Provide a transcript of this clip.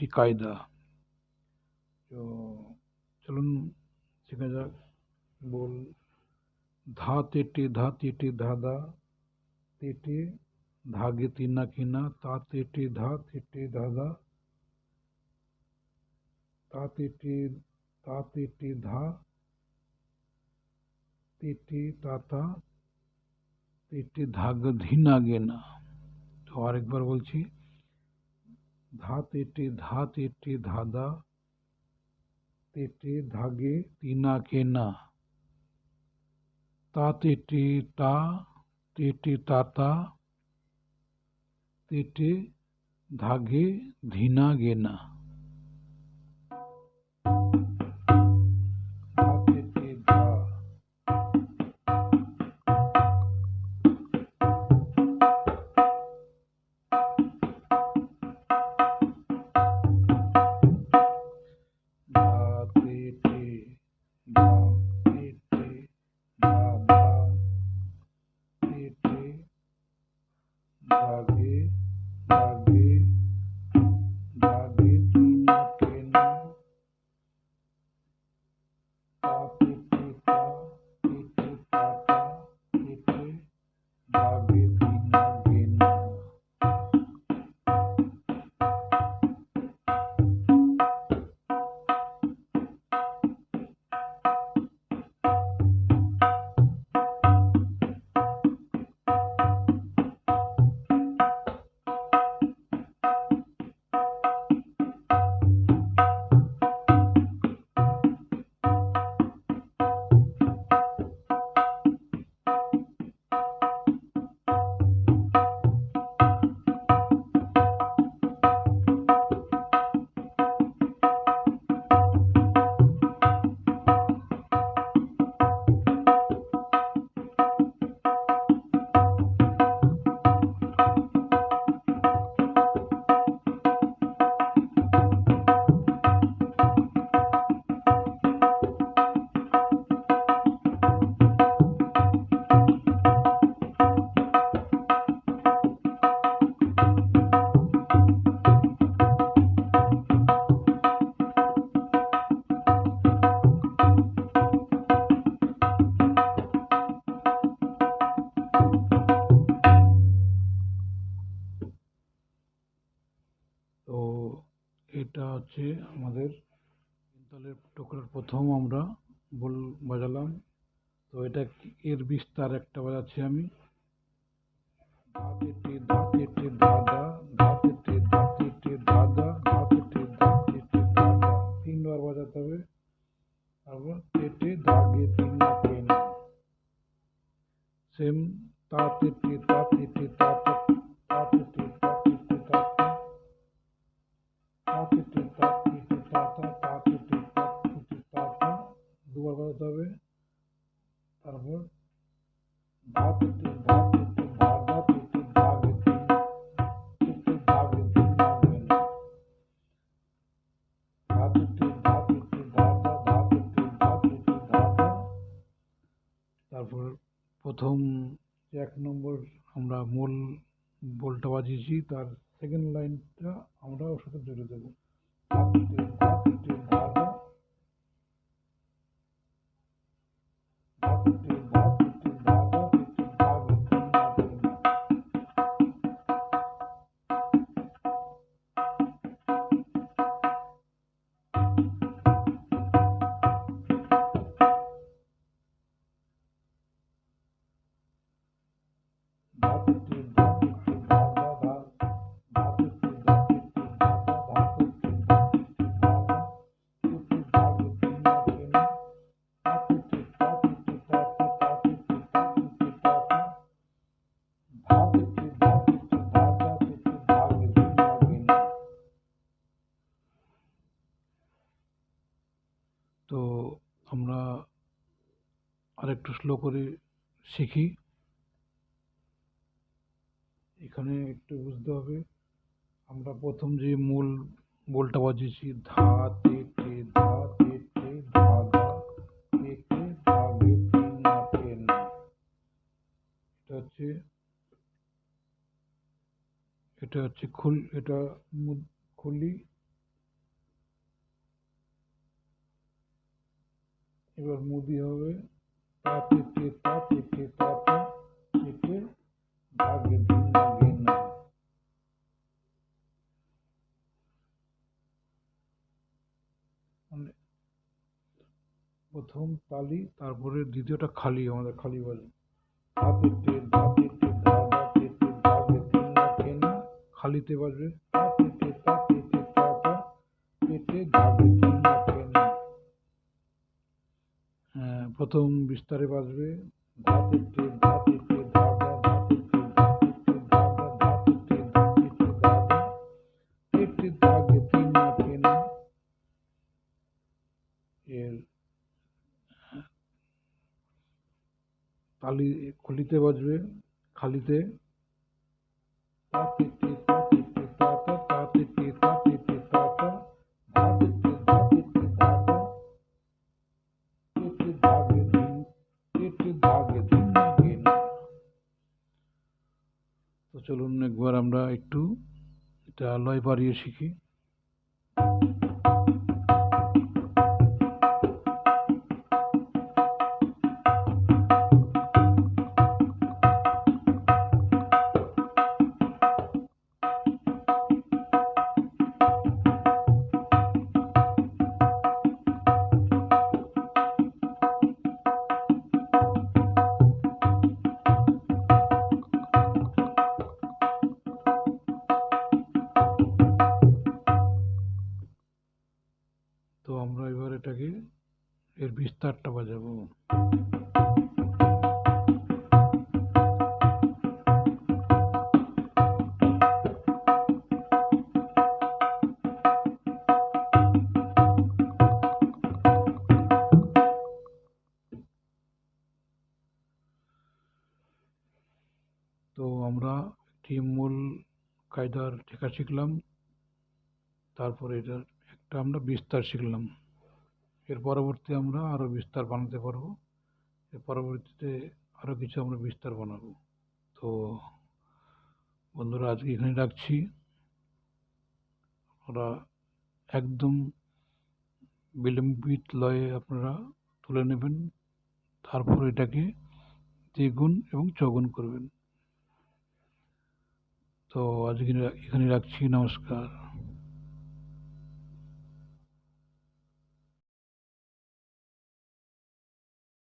একটি কায়দা তো চলুন শেখা যাক বল ধা তেটে ধা তেটে ধাঁধা তেটে ধাগে তিনা কিনা তা তেটে ধা তেটে ধাঁধা তা তেটে তা তেটে ধা তেটে তাতা তেটে ধাগ ধিনা গেনা তো আরেকবার বলছি ধা তেটে ধা তেটে ধাঁধা তেটে ধাগে তিনা কেনা তা তেটে তা তেটে তাতা তেটে ধাগে ধিনা গেনা ধা ধাগে ধাগে ধাগে তিনা কেনা তা তেটে তা তেটে তাতা তেটে তো এটা হচ্ছে আমাদের তালের টোকরার প্রথম আমরা বল বাজালাম। তো এটা এর বিস্তার একটা বাজাচ্ছি আমি। ধা তেটে ধা তেটে ধা ধা ধা পেন সেম তা তেটে তা তেটে তা তা তা তেটে তা তেটে তা তা তা তেটে তা তেটে তা তা তা তেটে তা তেটে তা তা দুবার বাজাতে হবে তারপর ধা তেটে এক নম্বর আমরা মূল বলটা বাজিয়েছি তার সেকেন্ড লাইনটা আমরা ওর সাথে জুড়ে দেবো। তো আমরা আরেকটু স্লো করে শিখি। এখানে একটু বুঝতে হবে। আমরা প্রথম যে মূল বলটা বাজিয়েছি, ধা, তে তে ধা, তে তে ধা ধা, তে তে ধা, বে, তে, না তে, না। এটা হচ্ছে এটা হচ্ছে খুল, এটা খুলি। এবার মুদি হবে তাতে তে তাতে প্রথম তালি তারপরে দ্বিতীয়টা খালি আমাদের খালি গেনা খালিতে বাজবে। হ্যাঁ, প্রথম বিস্তারে বাজবে। ধা তেতে ধাগে ধিনা গেনা তো চলুন একবার আমরা একটু এটা লয় বাড়িয়ে শিখি। বিস্তারটা বাজাবো। তো আমরা একটি মূল কায়দার ঠেকা শিখলাম, তারপরে এটার একটা আমরা বিস্তার শিখলাম। এর পরবর্তী আমরা আরও বিস্তার বানাতে পারব। এর পরবর্তীতে আরও কিছু আমরা বিস্তার বানাবো। তো বন্ধুরা, আজকে এখানে রাখছি। ওরা একদম বিলম্বিত লয়ে আপনারা তুলে নেবেন। তারপর এটাকে দ্বিগুণ এবং চগুণ করবেন। তো আজকে এখানে রাখছি। নমস্কার।